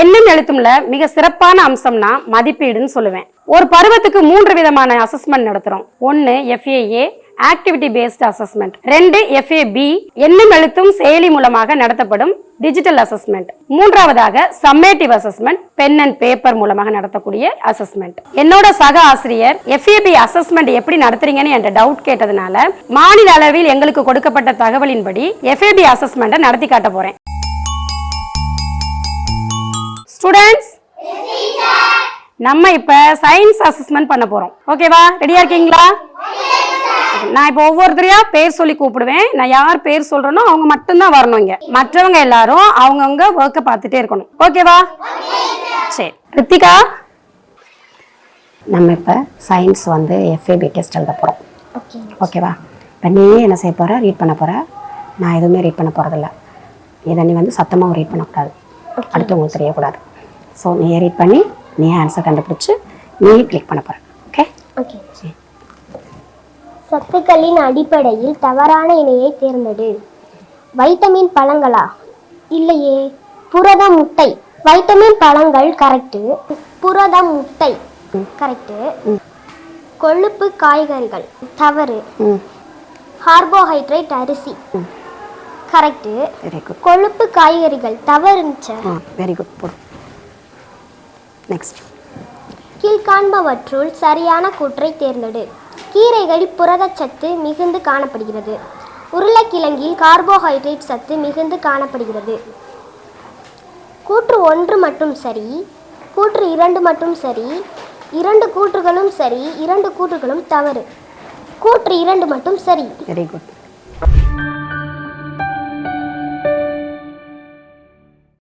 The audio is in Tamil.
எண்ணும் எழுத்தும்ல மிக சிறப்பான அம்சம்னா மதிப்பீடுன்னு சொல்லுவேன். ஒரு பருவத்துக்கு மூன்று விதமான அசஸ்மெண்ட் நடத்துறோம். ஒன்னு எஃப்ஏஏ ஆக்டிவிட்டி பேஸ்ட் அசஸ்மெண்ட் ரெண்டு எஃப்ஏபி எண்ணும் எழுத்தும் செயலி மூலமாக நடத்தப்படும் டிஜிட்டல் அசஸ்மெண்ட் மூன்றாவதாக summative assessment pen and paper மூலமாக நடத்தக்கூடிய அசஸ்மெண்ட் என்னோட சக ஆசிரியர் எஃப்ஏபி அசஸ்மெண்ட் எப்படி நடத்துறீங்கன்னு என்ற டவுட் கேட்டதுனால மாநில அளவில் எங்களுக்கு கொடுக்கப்பட்ட தகவலின்படி எஃப்ஏபி அசஸ்மெண்ட்டை நடத்தி காட்ட போறேன். ஸ்டூடெண்ட்ஸ் நம்ம இப்ப சயின்ஸ் அசஸ்மெண்ட் பண்ண போறோம். ஓகேவா ரெடியா இருக்கீங்களா? நான் இப்போ ஒவ்வொருத்தரையா பேர் சொல்லி கூப்பிடுவேன். நான் யார் பேர் சொல்றேனோ அவங்க மட்டும்தான் வரணும் இங்க. மற்றவங்க எல்லாரும் அவங்கவுங்க ஒர்க்கை பார்த்துட்டே இருக்கணும். ஓகேவா சரி. ரித்திகா நம்ம இப்போ சயின்ஸ் வந்து எஃப்ஏபி டெஸ்ட் எழுத போகிறோம் ஓகேவா இப்போ நீ என்ன செய்ய போற? ரீட் பண்ண போற? நான் எதுவுமே ரீட் பண்ண போகிறதில்ல இதை நீ வந்து சத்தமாக ரீட் பண்ணக்கூடாது. அடுத்தவங்களுக்கு தெரியக்கூடாது. ஸோ நீ ரீட் பண்ணி நீ ஆன்சர் கண்டுபிடிச்சு நீ கிளிக் பண்ண போற. ஓகே ஓகே சத்துக்களின் அடிப்படையில் தவறான இணையை தேர்ந்தெடு. வைட்டமின் பழங்களா? இல்லையே. புரத முட்டை. வைட்டமின் பழங்கள் கரெக்டு புரத முட்டை. கரெக்டு கொழுப்பு காய்கறிகள். தவறு. கார்போஹைட்ரேட் அரிசி. கரெக்டு கொழுப்பு காய்கறிகள். தவறுச்ச வெரி குட் நெக்ஸ்ட் கீழ்காண்பவற்றுள் சரியான கூற்றை தேர்ந்தெடு. கீரைகளில் புரதச்சத்து மிகுந்து காணப்படுகிறது. உருளைக்கிழங்கில் கார்போஹைட்ரேட் சத்து மிகுந்து காணப்படுகிறது. கூற்று ஒன்று மட்டும் சரி கூற்று இரண்டு மட்டும் சரி இரண்டு கூற்றுகளும் சரி இரண்டு கூற்றுகளும் தவறு. கூற்று இரண்டு மட்டும் சரி. Very good